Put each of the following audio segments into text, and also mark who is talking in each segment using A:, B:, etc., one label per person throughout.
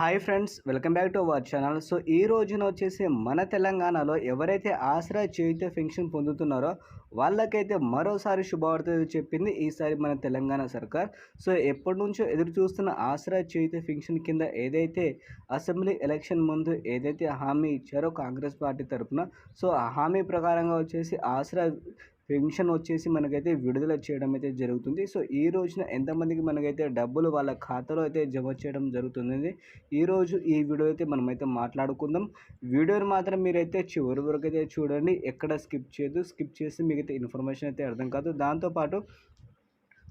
A: Hi friends welcome back to our channel. So ఈ రోజున వచ్చేసి మన తెలంగాణలో ఎవరైతే ఆసరా చేయుత పెన్షన్ పొందుతున్నారో వాళ్ళకైతే మరోసారి శుభవార్త చెప్పింది ఈసారి మన తెలంగాణ సర్కార్. సో ఎప్పటి నుంచో ఎదురు చూస్తున్న ఆసరా చేయుత పెన్షన్ కింద ఏదైతే అసెంబ్లీ ఎలక్షన్ ముందు ఏదైతే హామీ ఇచ్చారో కాంగ్రెస్ పార్టీ తరఫున సో ఆ హామీ ప్రకారంగా వచ్చేసి ఆసరా పెన్షన్ వచ్చేసి మనకైతే విడుదల చేయడం అయితే జరుగుతుంది. సో ఈ రోజున ఎంతమందికి మనకైతే డబ్బులు వాళ్ళ ఖాతాలో అయితే జమ చేయడం జరుగుతుంది ఈరోజు ఈ వీడియో అయితే మనమైతే మాట్లాడుకుందాం. వీడియోని మాత్రం మీరైతే చివరి వరకు అయితే చూడండి. ఎక్కడ స్కిప్ చేయదు స్కిప్ చేసి మీకైతే ఇన్ఫర్మేషన్ అయితే అర్థం కాదు. దాంతోపాటు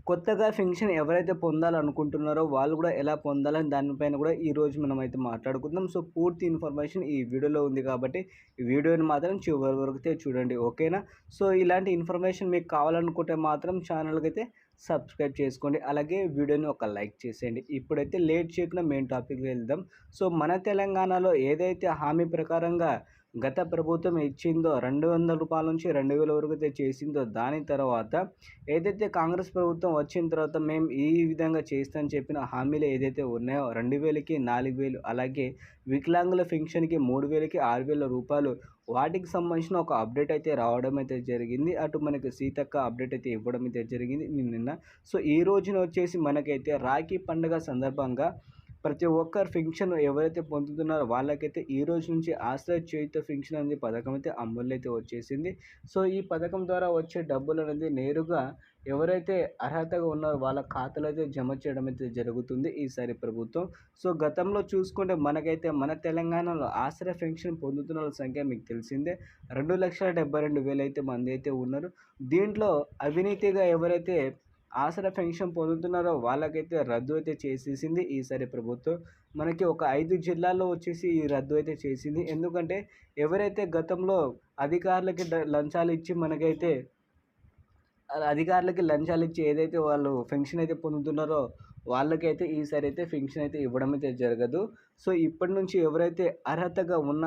A: కొత్తగా పెన్షన్ ఎవరైతే పొందాలనుకుంటున్నారో వాళ్ళు కూడా ఎలా పొందాలని దానిపైన కూడా ఈరోజు మనం అయితే మాట్లాడుకుందాం. సో పూర్తి ఇన్ఫర్మేషన్ ఈ వీడియోలో ఉంది కాబట్టి ఈ వీడియోని మాత్రం చివరి వరకు అయితే చూడండి. ఓకేనా? సో ఇలాంటి ఇన్ఫర్మేషన్ మీకు కావాలనుకుంటే మాత్రం ఛానల్కి అయితే సబ్స్క్రైబ్ చేసుకోండి. అలాగే వీడియోని ఒక లైక్ చేసేయండి. ఇప్పుడైతే లేట్ చేయకుండా మెయిన్ టాపిక్ వెళ్దాం. సో మన తెలంగాణలో ఏదైతే హామీ ప్రకారంగా గత ప్రభుత్వం ఇచ్చిందో రెండు వందల రూపాయల నుంచి రెండు వేల వరకు అయితే చేసిందో దాని తర్వాత ఏదైతే కాంగ్రెస్ ప్రభుత్వం వచ్చిన తర్వాత మేము ఈ విధంగా చేస్తామని చెప్పిన హామీలు ఏదైతే ఉన్నాయో రెండు వేలకి నాలుగు వేలు అలాగే వికలాంగుల పెన్షన్కి మూడు వేలకి ఆరు వేల రూపాయలు వాటికి సంబంధించిన ఒక అప్డేట్ అయితే రావడం అయితే జరిగింది. అటు మనకి సీతక్క అప్డేట్ అయితే ఇవ్వడం అయితే జరిగింది నిన్న. సో ఈ రోజున వచ్చేసి మనకైతే రాఖీ పండుగ సందర్భంగా ప్రతి ఒక్కరు ఫింక్షన్ ఎవరైతే పొందుతున్నారో వాళ్ళకైతే ఈ రోజు నుంచి ఆశ్రయ చేయుత ఫింక్షన్ అనేది పథకం అయితే అమలు అయితే వచ్చేసింది. సో ఈ పథకం ద్వారా వచ్చే డబ్బులు అనేది నేరుగా ఎవరైతే అర్హతగా ఉన్నారో వాళ్ళ ఖాతాలో అయితే జమ చేయడం అయితే జరుగుతుంది ఈసారి ప్రభుత్వం. సో గతంలో చూసుకుంటే మనకైతే మన తెలంగాణలో ఆశ్రయ పెన్షన్ పొందుతున్న వాళ్ళ సంఖ్య మీకు తెలిసిందే. రెండు లక్షల డెబ్బై రెండు వేలు అయితే మంది అయితే ఉన్నారు. దీంట్లో అవినీతిగా ఎవరైతే ఆసరా పెన్షన్ పొందుతున్నారో వాళ్ళకైతే రద్దు అయితే చేసేసింది ఈసారి ప్రభుత్వం. మనకి ఒక ఐదు జిల్లాల్లో వచ్చేసి ఈ రద్దు అయితే చేసింది. ఎందుకంటే ఎవరైతే గతంలో అధికారులకి లంచాలు ఇచ్చి మనకైతే అధికారులకి లంచాలు ఇచ్చి ఏదైతే వాళ్ళు పెన్షన్ అయితే పొందుతున్నారో వాళ్ళకైతే ఈసారి అయితే పెన్షన్ అయితే ఇవ్వడం అయితే జరగదు. సో ఇప్పటి నుంచి ఎవరైతే అర్హతగా ఉన్న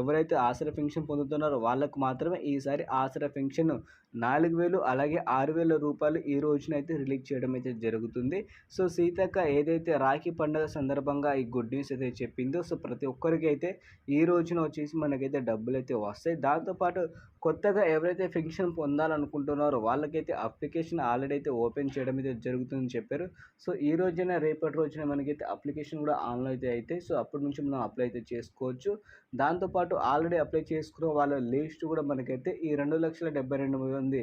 A: ఎవరైతే ఆసరా పెన్షన్ పొందుతున్నారో వాళ్ళకు మాత్రమే ఈసారి ఆసరా పెన్షన్ నాలుగు వేలు అలాగే ఆరు వేల రూపాయలు ఈ రోజునైతే రిలీజ్ చేయడం అయితే జరుగుతుంది. సో సీతక్క ఏదైతే రాఖీ పండుగ సందర్భంగా ఈ గుడ్ న్యూస్ అయితే చెప్పిందో సో ప్రతి ఒక్కరికి అయితే ఈ రోజున వచ్చేసి మనకైతే డబ్బులు అయితే వస్తాయి దాంతోపాటు కొత్తగా ఎవరైతే పెన్షన్ పొందాలనుకుంటున్నారో వాళ్ళకైతే అప్లికేషన్ ఆల్రెడీ అయితే ఓపెన్ చేయడం అయితే జరుగుతుందని చెప్పారు. సో ఈ రోజున రేపటి రోజున మనకైతే అప్లికేషన్ కూడా ఆన్లైన్ అయితే అయితే సో అప్పటి నుంచి మనం అప్లై అయితే చేసుకోవచ్చు. దాంతోపాటు ఆల్రెడీ అప్లై చేసుకున్న వాళ్ళ లిస్ట్ కూడా మనకైతే ఈ రెండు లక్షల డెబ్బై రెండు మంది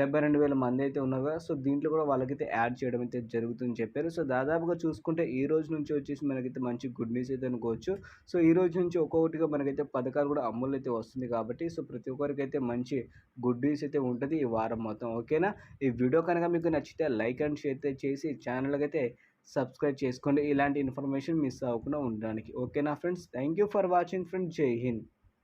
A: డెబ్బై రెండు వేల మంది అయితే ఉన్నారు సో దీంట్లో కూడా వాళ్ళకైతే యాడ్ చేయడం అయితే జరుగుతుందని చెప్పారు. సో దాదాపుగా చూసుకుంటే ఈ రోజు నుంచి వచ్చేసి మనకైతే మంచి గుడ్ న్యూస్ అయితే అనుకోవచ్చు. సో ఈ రోజు నుంచి ఒక్కొక్కటిగా మనకైతే పథకాలు కూడా అమలు అయితే వస్తుంది కాబట్టి సో ప్రతి ఒక్కరికైతే మంచి గుడ్ న్యూస్ అయితే ఉంటుంది ఈ వారం మొత్తం. ఓకేనా? ఈ వీడియో కనుక మీకు నచ్చితే లైక్ అండ్ షేర్ అయితే చేసి ఛానల్కి అయితే సబ్స్క్రైబ్ చేసుకోండి. ఇలాంటి ఇన్ఫర్మేషన్ మిస్ అవ్వకుండా ఉండడానికి. ఓకేనా friends? Thank you for watching friends. జై హింద్.